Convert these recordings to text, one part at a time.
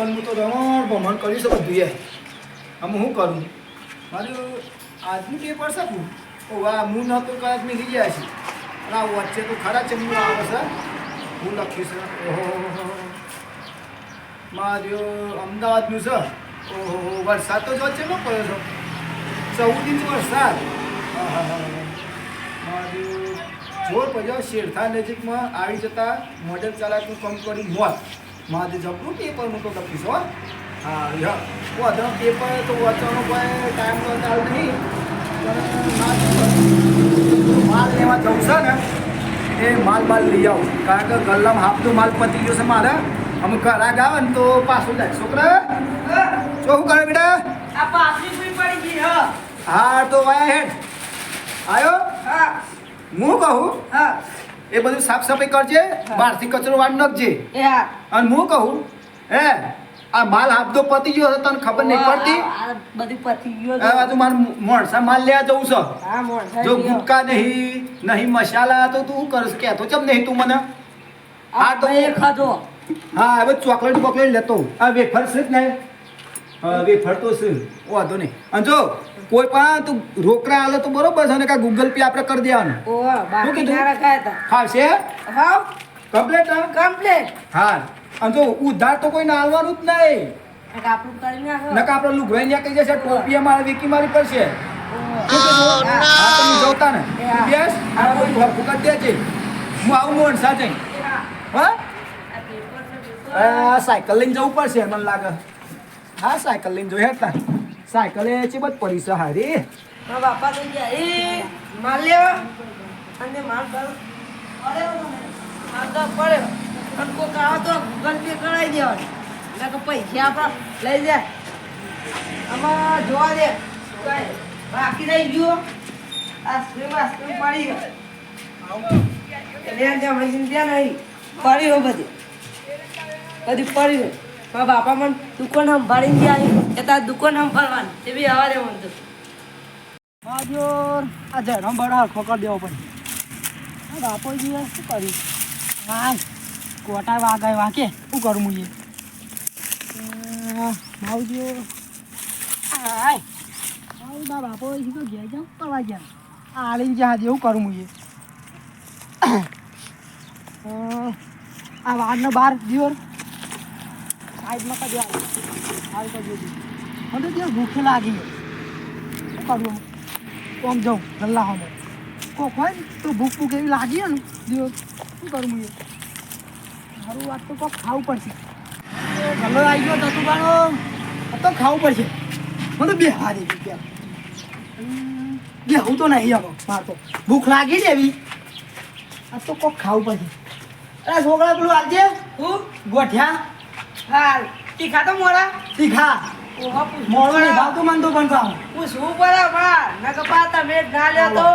દુકાન હું તો રમણ ભમણ કરી શકું બધું યાર આમ હું કરું? મારું આજનું પેપર શકું ઓ વાહ હું નહોતો કદાચ મેં લઈ ગયા છે. અને આ વચ્ચે તો ખરા ચમનું આવે છે. હું લખીશ. ઓહો મારો અમદાવાદનું છે. ઓહો વરસાદ તો જો છે પડ્યો છો. ચૌદ ઇંચ વરસાદ. આહાહા. મારું જોર પડ્યો. શેરથા નજીકમાં આવી જતા મોડેલ ચાલકનું કામ કરી મોત. મારે જબરું પેપર હું તો લખીશ હો. હા વાંધો પેપર તો વાંચવાનો કોઈ ટાઈમ તો ચાલ નહીં પણ માલ લેવા જવું છે ને એ માલ માલ લઈ આવું. કારણ કે ગલ્લામ હાફતો માલ પતી ગયો છે મારે. અમુક ઘરાક આવે ને તો પાછું જાય. છોકરા શું કરે બેટા? આ પાસરી પડી ગઈ હા. તો વાયા હેડ. આવ્યો હા. હું કહું? હા. એ બધું સાફ સફાઈ કરજે બહારથી કચરો વાળ નાખજે. અને હું કહું હે આ માલ આપતો પતી ગયો તને ખબર નહીં પડતી? બધું પતી ગયું આ બાજુ મારે મોણસા માલ લેવા જવું છે. જો. ગુટકા નહીં નહીં મસાલા તો તું કરશ? કરશ તો ચમ નહીં તું મને? આ હા, તો- ખાધો. હા હવે ચોકલેટ બોકલેટ લેતો. આ વેફર છે જ ને. હા ફરતો છે. વાંધો નહીં. અને જો કોઈ પણ તું રોકડા આલે તો બરોબર છે ને કા ગૂગલ પે આપણે કરી દેવાનું. ઓ બાકી કીધું? ના રખાયા હતા ફાવશે હાવ. કમ્પ્લેટ કમ્પ્લીટ હા. અને જો ઉધાર તો કોઈ આલવાનું જ નહીં. નકા આપણે લુગવાઈ ત્યાં કહી જશે? ટોપી મારે વીકી મારી પડશે? હા. હા તમે જોતા ને. બેસ આ બધું ભરપૂર કરી દેજે હું આવું મોહન સાથે. હા. હા? આ પેપર છે, પેપર. આ સાયકલ લઈને જવું પડશે મને લાગે. હા, સાયકલ લઈને જોયા હતા. સાયકલ એ બધ પડી છે હારી. મારા બાપા તો ગયા, એ, માલ લેવા. અને માલ પડ્યો મને. માલ તો પડ્યો. અને કોક આવે તો ગૂગલ પે કરાવી દેવાનું. એટલે કે પૈસા આપણા લઈ જાય. આમાં જોવા દે. બાકી રહી ગયો. આઈસ્ક્રીમ આઈસ્ક્રીમ પડી ગયો. એટલે ત્યાં મશીન ત્યાં નહીં. પડી હોય બધી. બધી પડી હોય મારા બાપા મને દુકાન સંભાળીને ગયા કે તાર દુકાન સંભાળવાની. તે બી હવારે મને તો. માજોર આ જયરામ બડા દેવો પડે. આ બાપો શું કર્યું? હા કોટા વાગાય વાકે, શું કરું મુએ માવજીઓ આય મારું બા બાપો ઈ તો ઘેર જાઉં કરવા ગયા. આલીને જ્યાં એવું કરું આ વાડનો બાર, દિયોર. સાઈડમાં કદી આવે. હાલ કદી મને ત્યાં ભૂખ લાગી. શું કરવું આમ જાઉં ગલ્લા હોમે. કોક હોય ને તો ભૂખ ભૂખ એવી લાગી ને દિવસ શું કરું હું? મારું વાત તો કોક ખાવું પડશે. ગલ્લો આવી ગયો તો આ તો ખાવું પડશે. મને બે હારી બે હું તો નહીં આવો માર તો. ભૂખ લાગી ને એવી. આ તો કોક ખાવું પડશે. અરે છોકરા પેલું આવજે હું? ગોઠિયા. હાલ. તીખા તો મોડા? તીખા. મોડો નહીં ભાવતું મને તો પણ ખાવું પૂછવું પડે બા નકર પા તમે ના લ્યો તો.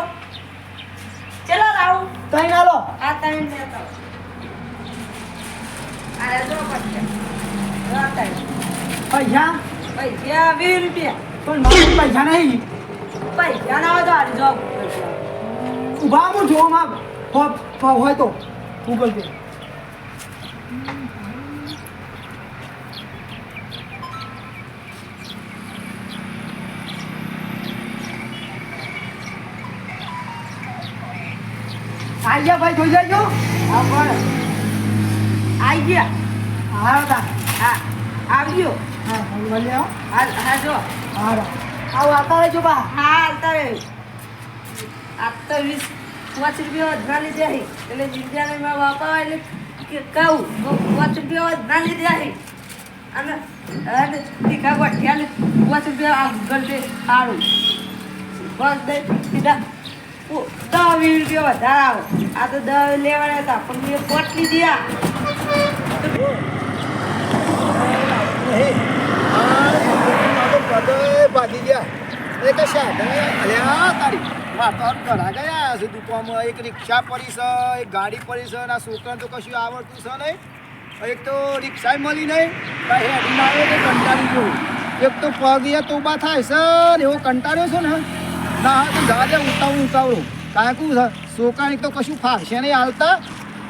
ચલો લાવું તઈ ના લો. આ તમે લેતો. આ જો પૈસા? પૈસા વીસ રૂપિયા. પણ મારા પૈસા નહીં. પૈસા ના હોય તો હારી જો. ઊભા હું જોવા માં હો- હો- હોય તો. Google pay. આઈ ગયા ભાઈ જોઈ જજો હા પણ આઈ ગયા હા. તા હા આવ્યો હા આવો. હા હા જો. હા આવો આવતા રહેજો બા. હા આવતા રહ્યો આ તો વીસ પાંચ રૂપિયા વધના લીધા એટલે વિદ્યાલયમાં વાપરવા એટલે કે કહું પાંચ રૂપિયા વધના લીધા અને અને તીખા ગોઠિયા પાંચ રૂપિયા આ સારું. બસ દે સીધા. ઓ, દસ વીસ રૂપિયા વધારે આવે. આ તો દસ લેવાના હતા, પણ મેં પોટલી દિયા ભાગી ગયા એ કે સાધન અલ્યા તારી વાતાવરણ ઘણા ગયા છે દુકાનમાં એક રિક્ષા પડી છે એક ગાડી પડી છે આ. છોકરાને તો કશું આવડતું છે નહીં એક તો રિક્ષાએ મળી નહીં કાંઈ હેડીને આવે કંટાળી ગયો એક તો પગ યા તો ઊભા થાય છે ને, એવો કંટાળ્યો છે ને. ના હા તો જા ઉતાવળું ઉતાવળું કાંઈ કહું છે છોકરાને તો કશું ફાવશે નહીં હાલતા.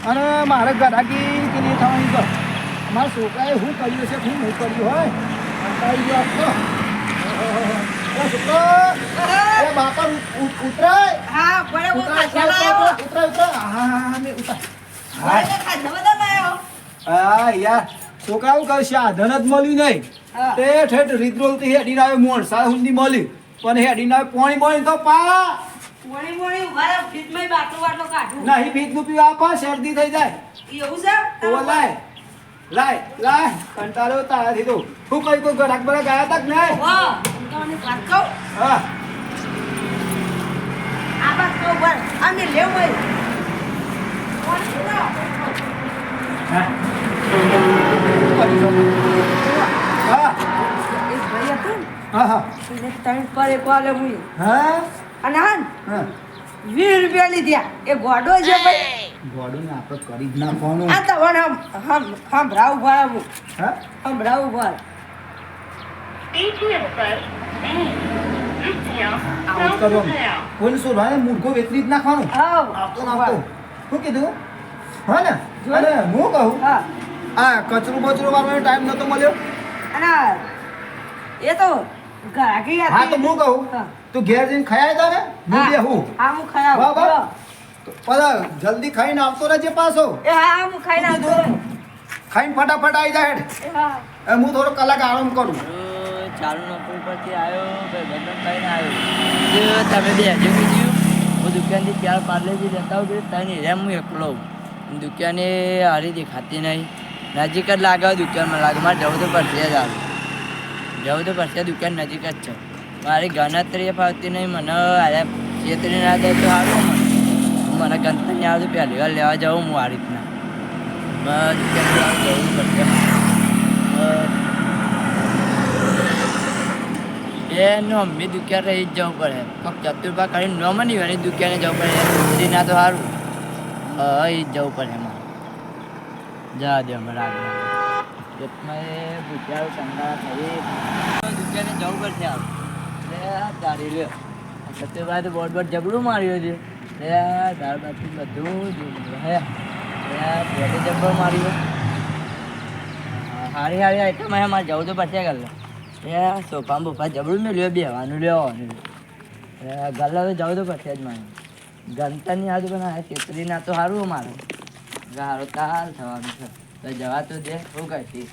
અને મારે ગરાકી પેલી થવાની તો? મારા છોકરાએ શું કર્યું છે શું નહીં કર્યું હોય? કંટાળી ગયો આપતો છોકરો. બાપા ઉતરાય. હા બરાબર ઉતરાય ઉતરાય હા હા હા મેં હા. હા યાર. છોકરાઓ કહે સાધન જ મળ્યું નહીં. હા. તે ઠેઠ રીતરોલથી હેડીને આવ્યો મોણ સાહેબ સુધી મળ્યું. પણ હેડી ના પોણી પોણી તો પા પોણી બોણી ઊભા ભીતમાં બાટલો બાટલો કાઢું. નહીં ભીત પીવા પા શરદી થઈ જાય એવું છે? ઓ લાય લાય લાય કંટાળો તારાથી તો હું કઈ કોઈ ગરાક બરાક ગયા તક નહીં વાહ, તમને વાત કહું? હા આ વાત કહું. આ મેં લેવું હોય. હા હા એક ભાઈ હતો ને, હા હા એને ત્રણ પર એક વાલે મુઈ. હા? અને હા હા. વીસ રૂપિયા લીધા. એ ગોડો છે ભાઈ. ગોડું આપણે કરી જ નાખવાનું. આ તો હમ હમ હંભરાવું ભરાવું હા? હંભરાવું ભર આમ પર બે રૂપિયા આવું કોઈને શોધવાને મૂર્ખો વેચી જ નાખવાનું? હાવ. આપતો નાખતો શું કીધું? હા ને? અને હું કહું? હા. આ કચરું બચરું વાળવાનો ટાઈમ નતો મળ્યો? અને એ તો. હા તો હું કહું. તું ઘેર જઈને ખાઈ આવ્યા ને હું હા. બેહું હા. હું ખાઈ આવું. વાહ, વાહ. જલ્દી ખાઈને આવતો રહેજે પાછો. એ હા હું ખાઈને આવતો ખાઈને ફટાફટ આવી જાય હેડ. એ હું. થોડો કલાક આરામ કરું. ચાલુ નોકરી પરથી આવ્યો ભાઈ થઈને આવ્યો. તમે બે હજુ બીજું હું દુકાનથી ચાર પાર્લેથી આવું છું તને રેમ હું એકલો. દુકાને હારી દેખાતી નહીં. નજીક જ લાગે દુકાનમાં લાગે. મારે જવું તો પડશે જ આવે જવું તો પડશે દુકાન નજીક જ છે. મારી ગણતરી ફાવતી નહીં, મને અરે છેતરી ના દે તો સારું મને. મને ગણતરી નહીં આવતું, પહેલી વાર લેવા જાઉં હું આ રીતના. દુકાન જવું પડશે બસ. એ નોમની દુકાન રહી જ જવું પડે. ફક્ત ચતુર્ભા કરીને નોમ નહીં હોય દુકાને જવું પડે. ના તો સારું એ જ જવું પડે એમાં. જા દે રાગ એ થઈ દુકાને જવું પડશે લે તારી લે ચતુર્ભા તો બોર્ડ બોર્ડ જબડું માર્યું છે. લે દાળ બાટી બધું જ હે. બોર્ડે જબ્બર માર્યું. હારી હારી આઈટમ હે, મારે જવું તો પડશે ગલ્લે એ સોફા બોફા જબરું મેળ્યો બેવાનું લેવાનું એ ગલ્લા તો જવું તો પડશે જ મારે. ગણતરની આજુ પણ આ છેતરીના તો સારું મારે સારું તાલ થવાનું છે. તો જવા તો દે શું કરતી?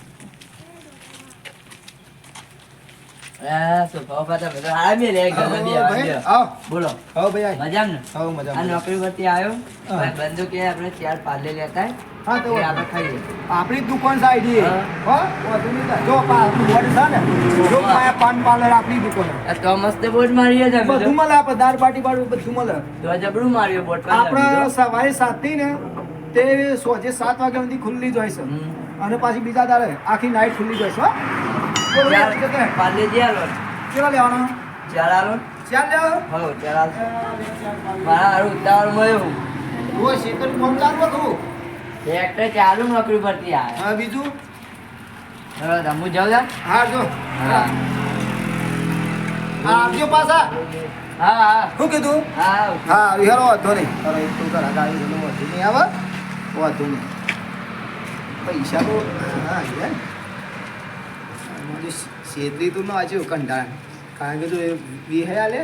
આપણે દુકાન ને. પાન પાર્લર આપણી દુકાન તો મસ્ત અમે તો. બધું મળે આપણે દાળ બાટી બાળું બધું મળે. તો જબરું માર્યો પર આપણે. સવારે સાતથી ને તે સોજે સાત વાગ્યા સુધી ખુલ્લી જ હોય છે. અને પાછી બીજા દાડે આખી નાઈટ ખુલ્લી જ હોય છે હો. ચાર બોલો, કેટલા? લેવાનો? ચાર આલો. ચાર લેવો હો ચાર આલો. મારા હારું ઉતાવળ મળ્યો. ઓ શેકર કોમ ચાલુ હતું. ટ્રેક્ટર ચાલુ નોકરી પરથી આ હા બીજું? હવે રમવું જાવ હા જો. હા. હા આવજો પાછા. હા હા. શું કીધું? હા. હા વિહારો વાંધો નહીં. એક તો ઘરા નહીં આવે. વાંધો નહીં. પૈસા તો હા. યાર શેતરી તો ના વાંચ્યું કંટાળા. કારણ કે જો એ વિહે આલે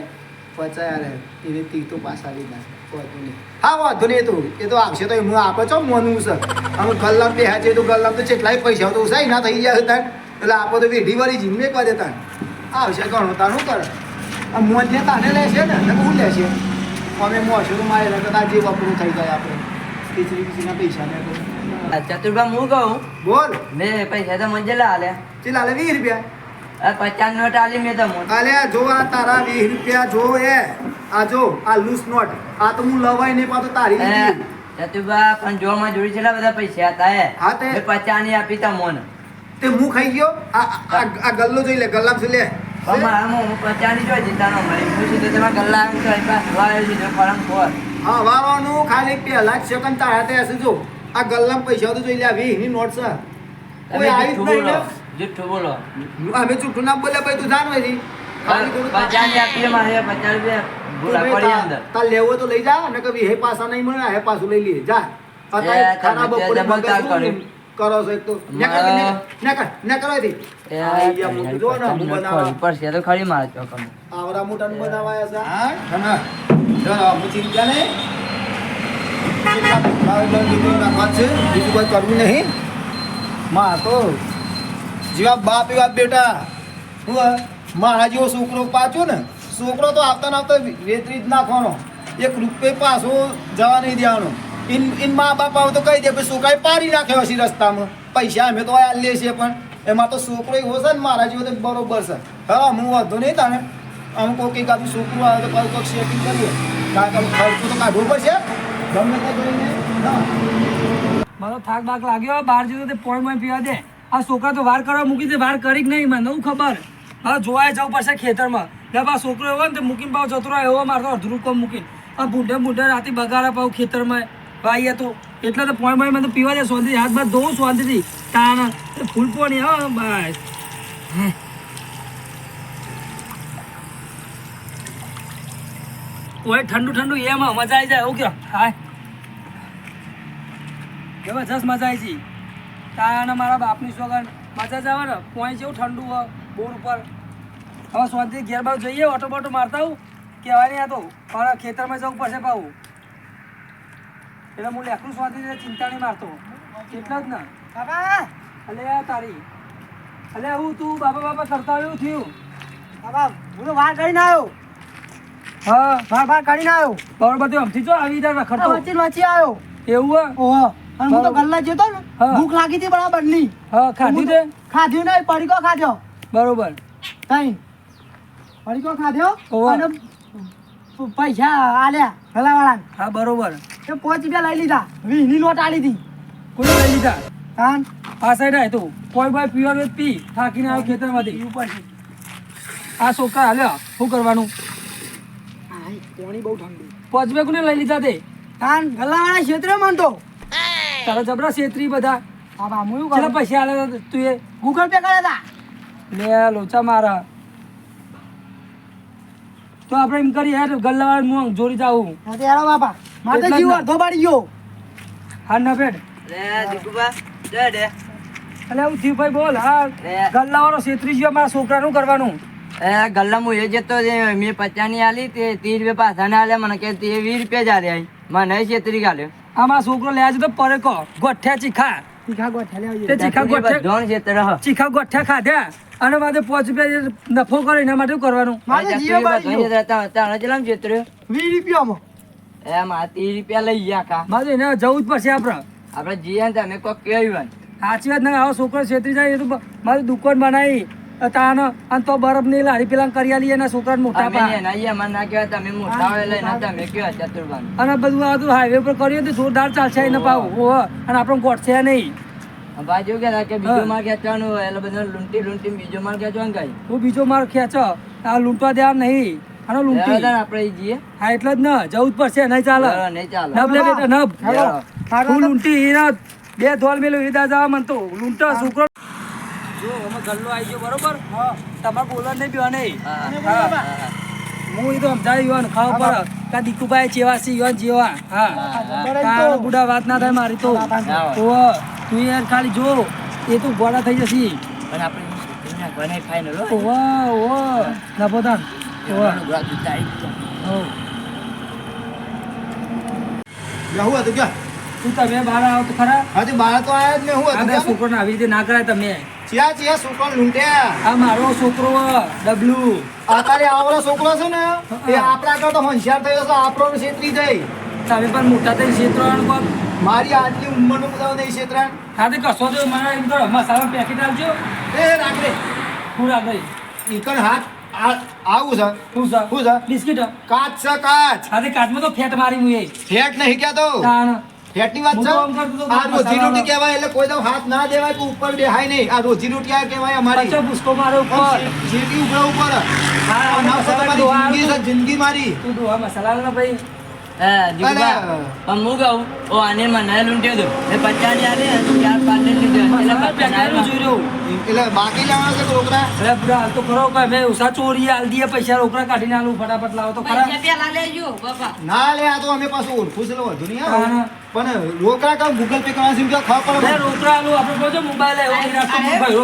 પચાય એ એને તી પાછા લીધા વાંધો નહીં. હા, વાંધો નહીં તો. એ તો આવશે તો એમનું આપણે છો મોનું છે. અમે ગલ્લામ બે હાજર તો ગલ્લામ તો જેટલાય પૈસા તો ઉસાઈ ના થઈ જાય તાન એટલે આપણે તો વેઢી વાળી જીમ મેકવા દેતા આવશે ઘણો તાનું કરે? આ મોજ ને તાને લેશે ને? હું લેશે. અમે મોશું મારે લગતા જે વપરું થઈ જાય આપણે. ખીચડી ખીચડીના પૈસા ને તો. હું કહું? બોલ. મેં પૈસા તો મંજેલા આલે ચેલા લે વીસ રૂપિયા? પચાસ નોટ આલી મેં તો અલે જો આ તારા વીસ રૂપિયા જો એ. આ જો આ લૂસ નોટ આ તો હું લવાય નહીં પાતો તારી લીધી. પણ જો માં જોડી છેલ્લા બધા પૈસા હતા હે હા તે- પચાસની આપી તા મોન તે હું ખાઈ ગયો? આ આ ગલ્લો જોઈ લે ગલ્લામ છે લે? મારામાં હું પચાસની જોઈ જીતા નો મળી હું સીધો તમારા ગલ્લા એમ તો પરમ ખોર. હા વાવાનું ખાલી પહેલા જ સેકન્ડ તારા તે હશે જો. આ ગલ્લામ પૈસા તો જોઈ લે આવી વીસની નોટ છે. કોઈ આવી જ જુઠ્ઠું નહીં ને? જુઠ્ઠું બોલો. અમે ચૂંટું ના બોલે ભાઈ તું જાણ વેરી પચાસની આપી મારે પચાસ રૂપિયા તા- લેવો તો લઈ જા ને કભી હે પાસા નહીં મળે હે પાસું લઈ લઈએ. જા. અત્યારે ખાના બપોરે મગજ કરો છો એક તો? મારા- નકર નકર નકર એ આઈડિયા મોટું જો ને હું બનાવવા. ખબર પડશે તો ખરી મારા ચોકમાં. આવડા મોટાનું બનાવાયા છે હા? બીજું કોઈ કરવું નહીં. માં તો જેવા બાપ એવા બેટા. હું મારા જેવો છોકરો પાછો ને, છોકરો તો આવતા આવતા વેતરી જ નાખવાનો. એક રૂપિયે પાછો જવા નહીં દેવાનો. ઇન ઇન મા બાપ આવે તો કહી દે, ભાઈ છોકરાએ પાડી નાખ્યો હશે રસ્તામાં. પૈસા અમે તો આ લે છે પણ એમાં તો છોકરો એવો છે ને મારા જેવો તો બરોબર છે. હા, હું વાંધો નહીં તાને. આમ કોઈ કંઈક છોકરો છોકરું આવે તો કોઈ કોઈક સેટિંગ કરીએ. મારો થાક બાક લાગ્યો બહાર જતો તે પોઈન્ટ પોઈન્ટ પીવા દે. આ છોકરા તો વાર કરવા મૂકી દે વાર કરી નહીં, મને હું ખબર. હા, જોવાય જવું પડશે ખેતરમાં. ને બા, છોકરો એવો ને, તે મૂકીને પાવ જતો રહ્યો, એવો મારતો અડધું કોમ મૂકીને. આ ભૂંઢે ભૂંઢે રાતે બગાડા પાવ ખેતરમાં. ભાઈ તો એટલે તો પોઈન્ટ પોઈન્ટ મને પીવા દે શાંતિ હાથ બાદ ધોઉં શાંતિથી એ ફૂલ પોણી, હા, બસ. ઓય, ઠંડુ ઠંડુ એમાં મજા આવી જાય, એવું હાય. જબરજસ્ત મજા આવી છે તાને મારા બાપની સોગન મજા જ આવે ને? પોઈન્ટ જેવું ઠંડુ હોય, બોર ઉપર. હવે શાંતિ ઘેર બાજુ જઈએ, ઓટો બોટો મારતા હું કહેવાય નહીં આ તો, મારા ખેતરમાં જવું પડશે પાવું એટલે હું લેખું શાંતિ ચિંતા નહીં મારતો. એટલા જ ને. બાબા અલે તારી. અલે હું તું બાબા બાબા કરતા આવ્યું થયું. બાબા હું તો વાર કરીને આવ્યો. હા વાર વાર કરીને આવ્યો બરોબર તું હમથી જો આવી જાય રખડતો વચ્ચે વચ્ચે આવ્યો એવું હે ઓહો. અને હું તો. ગલ્લા જતો ને ભૂખ લાગી હતી બરાબરની. હા ખાધી તે ખાધ્યું નહીં પડીકો ખાધ્યો બરોબર. કઈ પડીકો ખાધ્યો અને પૈસા આલ્યા ગલાવાળાને હા બરોબર. એ પાંચ રૂપિયા લઈ લીધા. વીની નોટ આલી હતી. કોઈ લઈ લીધા? કાન આ સાઈડ આય તું. કોઈ ભાઈ હોય પી. થાકીને આવ્યો ખેતરમાંથી. આ છોકરા હાલ્યા. શું કરવાનું? પાણી બહુ ઠંડુ. બે કોને લઈ લીધા તે કાન ગલાવાળા ક્ષેત્ર માનતો. તારા જબરા છેતરી બધા. હું એવું કેટલા કરું? પૈસા આલે તું એ ગૂગલ પે કરે તા? લે લોચા મારા. તો આપણે એમ કરીએ યાર ગલ્લાવાળા હું જોડી જાઉં. હા તે હેરો બાપા. મારે જીવ. અડધો ગયો. હા ના પેટ લે દીકુબા દે દે. અલે એવું થયું ભાઈ બોલ હા ગલ્લા ગલ્લાવાળો છેતરી ગયો મારા છોકરાનું કરવાનું. એ ગલ્લા હું એ જતો મેં પચાની આલી તે ત્રીસ રૂપિયા પાછા ના આલ્યા. મને કે તે વીસ રૂપિયા જ આલ્યા મને છેતરી ગાલ્યો. આ છોકરો લે છે તો પરે કો ગોઠ્યા ચીખા. તીખા ગોઠિયા લેવા તે ચીખા ગોઠ્યા બધોન છેતર હ. ચીખા ગોઠ્યા ખાધ્યા. અને માથે પાંચ રૂપિયા નફો કરે એના માટે કરવાનું? વીસ રૂપિયામાં એ માં ત્રીસ રૂપિયા લઈ ગયા કા મારે એને જવું જ પડશે આપણે. આપણે જઈએ ને તમે કોક કહ્યું સાચી વાત ના આવો છોકરો છેતરી જાય એ તો મારી દુકાન બનાવી. તાનો અને તો બરફની લારી પેલા કરી આલી એના છોકરા મોટા પા એના ઈ અમારે ના કહેવાય તમે મોટા હોય લઈને તમે કહેવાય ચતુર્ભાન અને બધું આ બધું હાઈવે પર કર્યું તો જોરદાર ચાલશે એને પાવ અને આપણને ગોઠશે નહીં. બાજુ કે કે બીજો માર ખેંચવાનો એટલે બધા લૂંટી લૂંટી બીજો માર ખેંચવાનો કઈ હું બીજો માર ખેંચો આ લૂંટવા દેવા નહીં. અને લૂંટી. આપણે જઈએ. હા એટલે જ ન જવું જ પડશે નહીં ચાલે. નહીં ચાલે. નબ લે બેટા નબ હું લૂંટી બે ધોલ મેલું એ જવા મન તો. લૂંટો છોકરો જો અમે ગલ્લો આવી ગયો બરોબર? તમારે બોલવા નહીં પીવા નહીં. હા, એ તો સમજાવી યુવાન ખાવા પડે કા દીકુભાઈ જેવા છે યુવાન જેવા. હા. બરાબર કા તો. બુડા વાત ના થાય મારી તો. યાર ખાલી જો એ તો ગોળા થઈ જશે. પણ આપણે ઓવા ઓવા ના ઓવા ક્યાં તું તમે બહાર આવો તો ખરા. હા તે બાળક તો આયા જ ને હું છોકરોને આવી રીતે ના કરાય તમે. ચિયા ચિયા છોકરાને લૂંટ્યા. આ મારો છોકરો ડબલું. અત્યારે આવડો છોકરો છે ને એ આપણા આગળ તો હોશિયાર થયો છે આપણો છેતરી જાય તમે પણ મોટા થઈ ક્ષેત્ર પણ મારી આજની ઉંમરનું બધા નહીં છેતરાણ હા તે કશો તો મારા એમ કરો મસાલા પેકેટ આપજો. એ રાખડે હું રાખી ઇકણ હાથ આ- આવું છે. શું છે. શું છે. બિસ્કીટ. કાચ છે કાચ. હા તે કાચમાં તો ફેટ મારી હું એ ફેટ નહીં કહેતો તાણ. ફેટની વાત છે? આ રોજી રોટી કહેવાય એટલે કોઈ દમ હાથ ના દેવાય કે ઉપર બેહાય નહીં. આ રોજી રોટી આ કહેવાય અમારી. પછી પુષ્કો મારો ઉપર. જેટી ઉપર. ઉપર જિંદગી મારી. તું ડોહા મસાલા ભાઈ. પણ હું કહું, ઓ આને મને લૂંટ્યો હતો. એ પચાસની આલે, ચાર પાંચની લીધો. એટલે બાકી લેવાના છે રોકડા અરે બુડા, હાલ તો ખરો કે મેં ઉષા ચોરી આલ દીએ પૈસા રોકડા કાઢીને આલું ફટાફટ લાવો તો ખરા. લેજો બાપા. ના લે આ તો અમે પાછું ઓળખું છે વધુ નહીં. પણ રોકડા કામ ગૂગલ પે કરવા કે ખબર પડે રોકડા આલું આપણે બોજો મોબાઈલ એ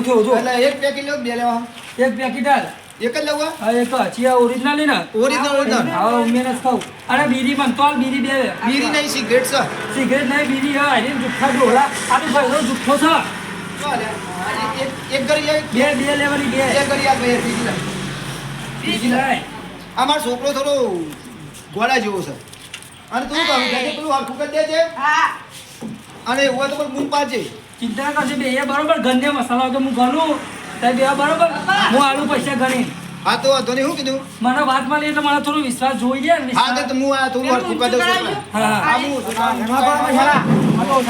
થયો જો એટલે એક પેકેટ લેવો બે લેવા. એક પેકેટ હાલ. એક જ લેવા હા એક છે ઓરિજિનલ ને. ઓરિજિનલ ઓરિજિનલ હા મેં જ ખાઉં અને બીડી પણ તોલ બીડી બે. બીડી નહીં સિગરેટ છે. સિગરેટ નહીં બીડી હા એને જુઠ્ઠા ઢોળા. આ તો ભાઈરો જુઠ્ઠો છે? એક- એક- એક બે બે લેવાની બે. એક ગળી આ બે બીજી લે. બીજી લાય અમાર મારો છોકરો થોડો ગોળા જેવો છે. અને તું કહું કે પેલું હરખું કરી દેજે. હા. અને એવું તો પણ બૂમ પાજે ચિંતા ના કરશે બે એ બરોબર ગંદે મસાલા તો હું ગણું બરોબર? હું આલુ પૈસા ગણી હા તો વાંધો નહીં. શું કીધું? મને વાત મળી એટલે મને થોડો વિશ્વાસ જોઈ લે ને હા તો હું આ થોડું કરી દઉં હા. હું તો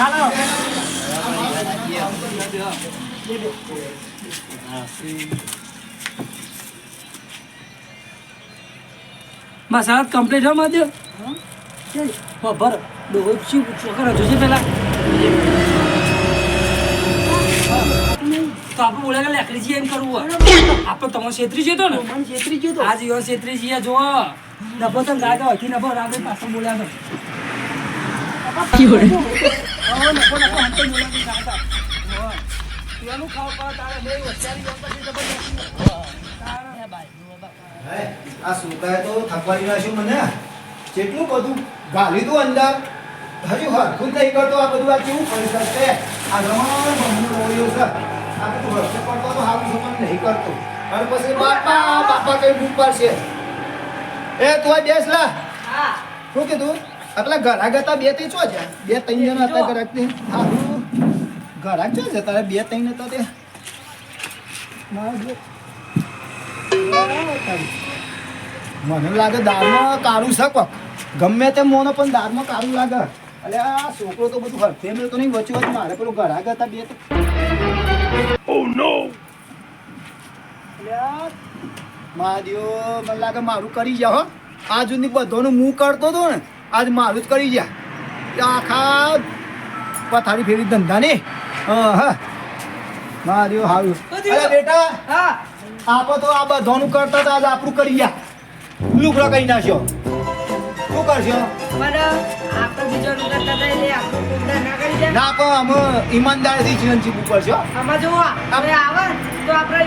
મસાલા કમ્પ્લીટ હો. માધ્યો? બરાબર. ડોહો શું જોજે પેલા. તો આપણે બોલ્યા કે લેકડી એમ કરવું હોય. આપણે તમે છેતરી જતો ને. મને છેતરી જતો આજ યો છેતરી છીએ જો ડબ્બો તમ ગાય તો હકી નભો રાગે પાછો બોલ્યા તો. નફો નફો આ છોકરાએ તો થકવાડી નાખ્યું મને. કેટલું બધું ગાલી તું અંદર. હજુ હરખું નહીં કરતો આ બધું. આ કેવું કરી શકશે? આ રમણ રોળ્યો છે. આ બધું હરખું કરતો તો હારું છે નહીં કરતો. અને પછી બાપા બાપા કઈ બૂમ પાડશે? એ તું બેસ લા. શું કીધું? એટલે ઘરા ગતા બે તે છો છે બે ત્રણ જણા હતા ઘરાક તે હારું. ઘરાક છે છે તારે બે ત્રણ હતા તે. મને લાગે દાળમાં કાળું છે ગમે તે મોનો પણ દાળમાં કાળું લાગે. અલ્યા આ છોકરો તો બધું હરફે મેળતો નહીં. વચ્ચે મારે પેલું ઘરાક ગતા બે તો અલ્યા, મહાદેવ મને લાગે મારું કરી જા હો. આજ સુધી બધાનું મું કરતો હતો ને આજ મારું જ કરી જા આખા પથારી ફેરી ધંધા ને? હા હા. મહાદેવ હારું. અરે બેટા હા. આપો તો આ બધાનું કરતા હતા આજ આપણું કરી જા લુગડા કઈ નાખ્યો? શું કરશો? બીજો નું પણ અમે ઈમાનદારીથી જીવન જીવવું પડશે આમાં હવે આવે તો આપણે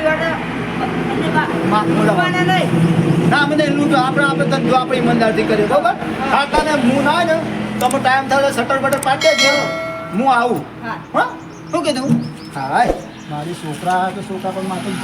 ના મને આપણે આપણે ધંધો આપણે ઈમાનદારથી કરીએ બરોબર? હા તને હું ના ને તો ટાઈમ થાય સટર બટર પાડી દેજો. હું આવું. હા. હા? શું કીધું? હા મારી છોકરા તો છોકરા પણ માથું